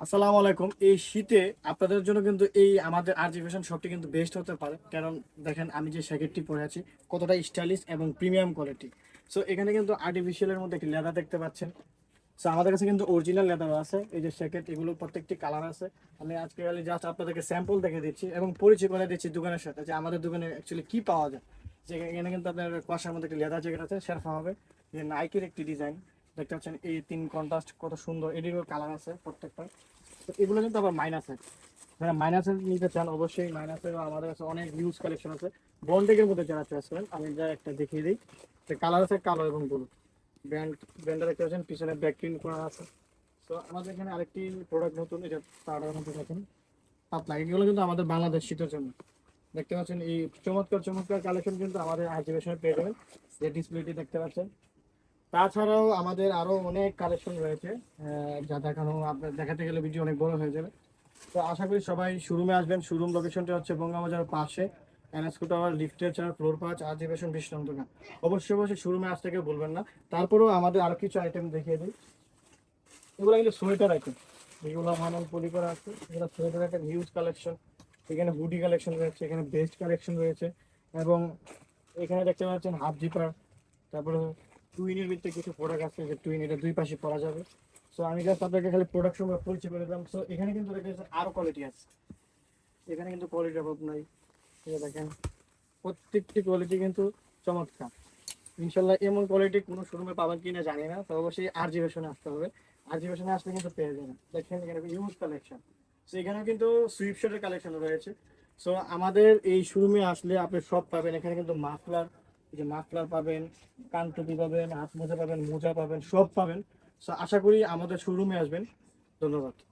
আসসালামু আলাইকুম। এই শীতে আপনাদের জন্য কিন্তু এই আমাদের আর্টিফিশিয়াল শপটি কিন্তু বেস্ট হতে পারে। কারণ দেখেন, আমি যে জ্যাকেটটি পরে আছি, কতটা স্টাইলিশ এবং প্রিমিয়াম কোয়ালিটি সো এখানে কিন্তু আর্টিফিশিয়ালের মধ্যে একটি লেদা দেখতে পাচ্ছেন। সো আমাদের কাছে কিন্তু অরিজিনাল লেদার আছে। এই যে জ্যাকেট এগুলো প্রত্যেকটি কালার আছে। আমি আজকে খালি জাস্ট আপনাদেরকে স্যাম্পল দেখে দিচ্ছি এবং পরিচয় করে দিচ্ছি দোকানের সাথে যে আমাদের দোকানে অ্যাকচুয়ালি কি পাওয়া যায়। যে এখানে কিন্তু আপনার কুয়াশার মধ্যে একটি লেদার জ্যাকেট আছে শেরফা হবে। যে নাইকের একটি ডিজাইন দেখতে পাচ্ছেন এই তিন কন্ট্রাস্ট কত সুন্দর এটিরও কালার আছে প্রত্যেকটা। তো এগুলো কিন্তু আবার মাইনাসের যারা মাইনাসের নিতে চান, অবশ্যই মাইনাসের আমাদের কাছে অনেক ইউজ কালেকশন আছে। বন্ডেকের মধ্যে যারা চয়েস করেন, আমি যা একটা দেখিয়ে দিই। তো কালার আছে কালো এবং ব্লু ব্র্যান্ড ব্র্যান্ডটা দেখতে পাচ্ছেন, পিছনে ব্যাক প্রিন্ট করা আছে। তো আমাদের এখানে আরেকটি প্রোডাক্ট নতুন, এটা টাটার মধ্যে দেখেন। পাতলা এগুলো কিন্তু আমাদের বাংলাদেশ শীতের জন্য। দেখতে পাচ্ছেন, এই চমৎকার চমৎকার কালেকশন কিন্তু আমাদের আর্টিফিশিয়াল পেয়ে যাবেন। যে ডিসপ্লেটি দেখতে পাচ্ছেন তাছাড়াও আমাদের আরও অনেক কালেকশন রয়েছে যা দেখানো, আপনার দেখাতে গেলে ভিডিও অনেক বড় হয়ে যাবে। তো আশা করি সবাই শোরুমে আসবেন। শোরুম লোকেশনটা হচ্ছে বঙ্গাবাজার পাশে এনএসকো টাওয়ার লিফটের চার ফ্লোর পাঁচ আর্টিফিশিয়াল বিশ্রাম দোকান অবশ্যই অবশ্যই শোরুমে আসতে কেউ বলবেন না। তারপরেও আমাদের আরও কিছু আইটেম দেখিয়ে দিই। এগুলো কিন্তু সোয়েটার আইটেম যেগুলো মানন পলি করা আছে। এগুলো সোয়েটার একটা হিউজ কালেকশন এখানে হুডি কালেকশন রয়েছে, এখানে বেস্ট কালেকশন রয়েছে, এবং এখানে দেখতে পাচ্ছেন হাফ জিপার তারপরে টুইনের ভিতরে কিছু প্রোডাক্ট আছে যে টুইন এটা দুই পাশে পরা যাবে। সো আমি জাস্ট আপনাকে খালি প্রোডাক্ট সম্পর্কে পরিচয় করে দিলাম। সো এখানে কিন্তু আরও কোয়ালিটি আছে। এখানে কিন্তু কোয়ালিটির অভাব নাই। যে দেখেন, প্রত্যেকটি কোয়ালিটি কিন্তু চমৎকার। ইনশাল্লাহ এমন কোয়ালিটি কোনো শোরুমে পাবেন কিনা জানি না তো অবশ্যই আর জিবেশনে আসতে হবে। আর জিবেশনে আসলে কিন্তু পেয়ে যাবেন। দেখেন, এখানে ইউজ কালেকশন সো এখানেও কিন্তু সুইপশটের কালেকশন রয়েছে। সো আমাদের এই শোরুমে আসলে আপনি সব পাবেন। এখানে কিন্তু মাফলার যে মাফলার পাবেন কানটুপি পাবেন, হাত মোজা পাবেন মোজা পাবেন, সব পাবেন। সো আশা করি আমাদের শোরুমে আসবেন। ধন্যবাদ।